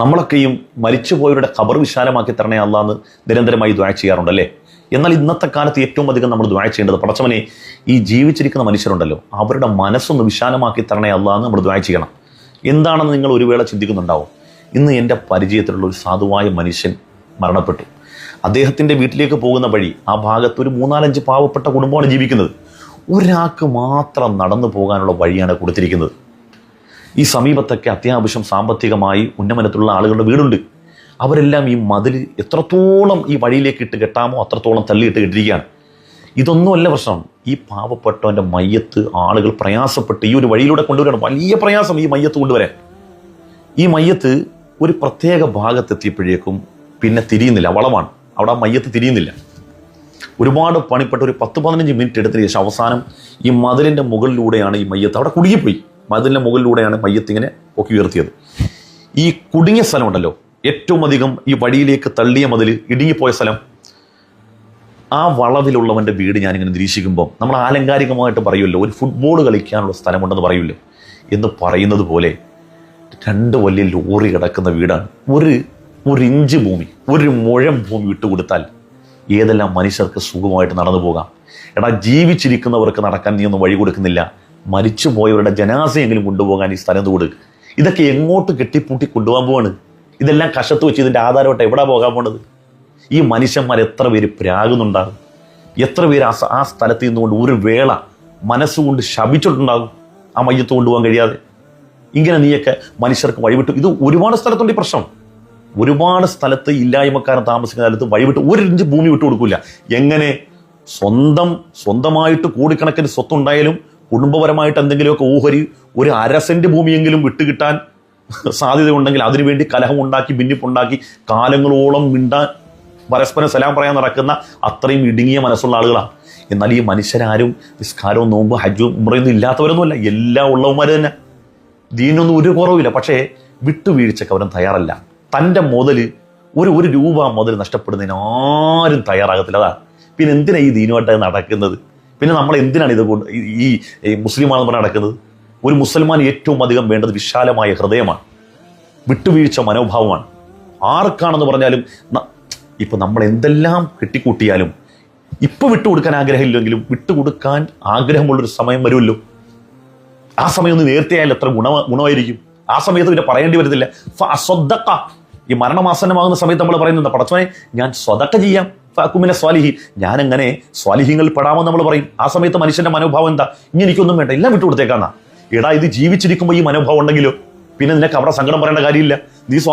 നമ്മളൊക്കെയും മരിച്ചുപോയവരുടെ ഖബർ വിശാലമാക്കി തരണേ അല്ലാന്ന് നിരന്തരമായി ദ്വായ ചെയ്യാറുണ്ടല്ലേ? എന്നാൽ ഇന്നത്തെ കാലത്ത് ഏറ്റവും അധികം നമ്മൾ ദ്വായ ചെയ്യേണ്ടത് പടച്ചവനെ ഈ ജീവിച്ചിരിക്കുന്ന മനുഷ്യരുണ്ടല്ലോ. അവരുടെ മനസ്സൊന്ന് വിശാലമാക്കി തരണേ അല്ലാന്ന് നമ്മൾ ദ്വായ ചെയ്യണം. എന്താണെന്ന് നിങ്ങൾ ഒരു വേള ചിന്തിക്കുന്നുണ്ടാവും. ഇന്ന് എന്റെ പരിചയത്തിലുള്ള ഒരു സാധുവായ മനുഷ്യൻ മരണപ്പെട്ടു. അദ്ദേഹത്തിന്റെ വീട്ടിലേക്ക് പോകുന്ന വഴി ആ ഭാഗത്ത് ഒരു മൂന്നാലഞ്ച് പാവപ്പെട്ട കുടുംബമാണ് ജീവിക്കുന്നത്. ഒരാൾക്ക് മാത്രം നടന്നു പോകാനുള്ള വഴിയാണ് കൊടുത്തിരിക്കുന്നത്. ഈ സമീപത്തൊക്കെ അത്യാവശ്യം സാമ്പത്തികമായി ഉന്നമനത്തിലുള്ള ആളുകളുടെ വീടുണ്ട്. അവരെല്ലാം ഈ മതിൽ എത്രത്തോളം ഈ വഴിയിലേക്ക് ഇട്ട് കെട്ടാമോ അത്രത്തോളം തള്ളിയിട്ട് കെട്ടിരിക്കുകയാണ്. ഇതൊന്നുമല്ല പ്രശ്നം. ഈ പാവപ്പെട്ടവന്റെ മയ്യത്ത് ആളുകൾ പ്രയാസപ്പെട്ട് ഈ ഒരു വഴിയിലൂടെ കൊണ്ടുവരാണ്. വലിയ പ്രയാസം ഈ മയ്യത്ത് കൊണ്ടുവരാൻ. ഈ മയ്യത്ത് ഒരു പ്രത്യേക ഭാഗത്തെത്തിയപ്പോഴേക്കും പിന്നെ തിരിയുന്നില്ല. വളമാണ് അവിടെ ആ മയ്യത്ത് തിരിയുന്നില്ല. ഒരുപാട് പണിപ്പെട്ട ഒരു പത്ത് പതിനഞ്ച് മിനിറ്റ് എടുത്തതിന് ശേഷം അവസാനം ഈ മതിലിന്റെ മുകളിലൂടെയാണ് ഈ മയ്യത്ത് അവിടെ കുടുങ്ങിപ്പോയി. മതിലിന്റെ മുകളിലൂടെയാണ് മയ്യത്തിങ്ങനെ പൊക്കി ഉയർത്തിയത്. ഈ കുടുങ്ങിയ സ്ഥലമുണ്ടല്ലോ. ഏറ്റവും അധികം ഈ വഴിയിലേക്ക് തള്ളിയ മതിൽ ഇടുങ്ങിപ്പോയ സ്ഥലം. ആ വളവിലുള്ളവന്റെ വീട് ഞാനിങ്ങനെ നിരീക്ഷിക്കുമ്പോൾ നമ്മൾ ആലങ്കാരികമായിട്ട് പറയുമല്ലോ ഒരു ഫുട്ബോൾ കളിക്കാനുള്ള സ്ഥലമുണ്ടെന്ന് പറയൂല്ലോ എന്ന് പറയുന്നത് പോലെ രണ്ട് വലിയ ലോറി കിടക്കുന്ന വീടാണ്. ഒരു ഒരു ഇഞ്ച് ഭൂമി ഒരു മുഴം ഭൂമി വിട്ടുകൊടുത്താൽ ഏതെല്ലാം മനുഷ്യർക്ക് സുഖമായിട്ട് നടന്നു പോകാം. എടാ ജീവിച്ചിരിക്കുന്നവർക്ക് നടക്കാൻ നീ ഒന്നും വഴി കൊടുക്കുന്നില്ല. മരിച്ചുപോയവരുടെ ജനാസയെങ്കിലും കൊണ്ടുപോകാൻ ഈ സ്ഥലം കൂട് ഇതൊക്കെ എങ്ങോട്ട് കെട്ടിപ്പൂട്ടി കൊണ്ടുപോകാൻ പോവാണ്? ഇതെല്ലാം കഷത്ത് വെച്ച് ഇതിന്റെ ആധാരമായിട്ട് എവിടെ പോകാൻ പോണത്? ഈ മനുഷ്യന്മാർ എത്ര പേര് പ്രാകുന്നുണ്ടാകും? എത്ര പേര് ആ ആ സ്ഥലത്ത് നിന്നുകൊണ്ട് ഒരു വേള മനസ്സുകൊണ്ട് ശപിച്ചിട്ടുണ്ടാകും? ആ മയ്യത്ത് കൊണ്ടുപോകാൻ കഴിയാതെ. ഇങ്ങനെ നീയൊക്കെ മനുഷ്യർക്ക് വഴിവിട്ടു. ഇത് ഒരുപാട് സ്ഥലത്തുണ്ട് ഈ പ്രശ്നം. ഒരുപാട് സ്ഥലത്ത് ഇല്ലായ്മക്കാരൻ താമസിക്കുന്ന സ്ഥലത്ത് വഴിവിട്ട് ഒരു ഇഞ്ച് ഭൂമി വിട്ടു കൊടുക്കില്ല എങ്ങനെ സ്വന്തം സ്വന്തമായിട്ട് കോടിക്കണക്കിന് സ്വത്തുണ്ടായാലും കുടുംബപരമായിട്ട് എന്തെങ്കിലുമൊക്കെ ഊഹരി ഒരു അര സെന്റ് ഭൂമിയെങ്കിലും വിട്ടുകിട്ടാൻ സാധ്യതയുണ്ടെങ്കിൽ അതിനുവേണ്ടി കലഹമുണ്ടാക്കി ഭിന്നിപ്പുണ്ടാക്കി കാലങ്ങളോളം മിണ്ടാൻ പരസ്പരം സലാം പറയാൻ നടക്കുന്ന അത്രയും ഇടുങ്ങിയ മനസ്സുള്ള ആളുകളാണ് എന്നാൽ ഈ മനുഷ്യരാരും നിസ്കാരവും നോമ്പ് ഹജ്ജും ഉമ്രയൊന്നും ഇല്ലാത്തവരൊന്നുമല്ല. എല്ലാ ഉള്ളവന്മാർ തന്നെ. ദീനൊന്നും ഒരു കുറവില്ല പക്ഷേ വിട്ടുവീഴ്ചക്ക് അവരും തയ്യാറല്ല. തന്റെ മുതൽ ഒരു ഒരു രൂപ മുതൽ നഷ്ടപ്പെടുന്നതിന് ആരും തയ്യാറാകത്തില്ല. അതാ. പിന്നെ എന്തിനാണ് ഈ ദീനുമായിട്ട് നടക്കുന്നത്? പിന്നെ നമ്മൾ എന്തിനാണ് ഇത് ഈ- മുസ്ലിമാണെന്ന് പറഞ്ഞ് നടക്കുന്നത്? ഒരു മുസൽമാൻ ഏറ്റവും അധികം വേണ്ടത് വിശാലമായ ഹൃദയമാണ്. വിട്ടുവീഴ്ച മനോഭാവമാണ്. ആർക്കാണെന്ന് പറഞ്ഞാലും ഇപ്പം നമ്മൾ എന്തെല്ലാം കെട്ടിക്കൂട്ടിയാലും ഇപ്പൊ വിട്ടുകൊടുക്കാൻ ആഗ്രഹമില്ലെങ്കിലും വിട്ടുകൊടുക്കാൻ ആഗ്രഹമുള്ളൊരു സമയം വരുമല്ലോ. ആ സമയം ഒന്ന് നേരത്തെ ആയാലും എത്ര ഗുണ ഗുണമായിരിക്കും. ആ സമയത്ത് പിന്നെ പറയേണ്ടി വരുന്നില്ല. ഈ മരണമാസന്നമാകുന്ന സമയത്ത് നമ്മൾ പറയുന്നുണ്ട് പടച്ചവനെ ഞാൻ സ്വതക്ക ചെയ്യാം. ഫാക്കുമിനെ സ്വാലിഹി. ഞാൻ എങ്ങനെ സ്വാലിഹിങ്ങൾ പെടാമെന്ന് നമ്മൾ പറയും? ആ സമയത്ത് മനുഷ്യന്റെ മനോഭാവം എന്താ? ഇനി എനിക്കൊന്നും വേണ്ട. എല്ലാം വിട്ടുകൊടുത്തേക്കാന്നാ. എടാ ഇത് ജീവിച്ചിരിക്കുമ്പോൾ ഈ മനോഭാവം ഉണ്ടെങ്കിലോ? പിന്നെ നിനക്ക് അവിടെ സങ്കടം പറയേണ്ട കാര്യമില്ല. നീ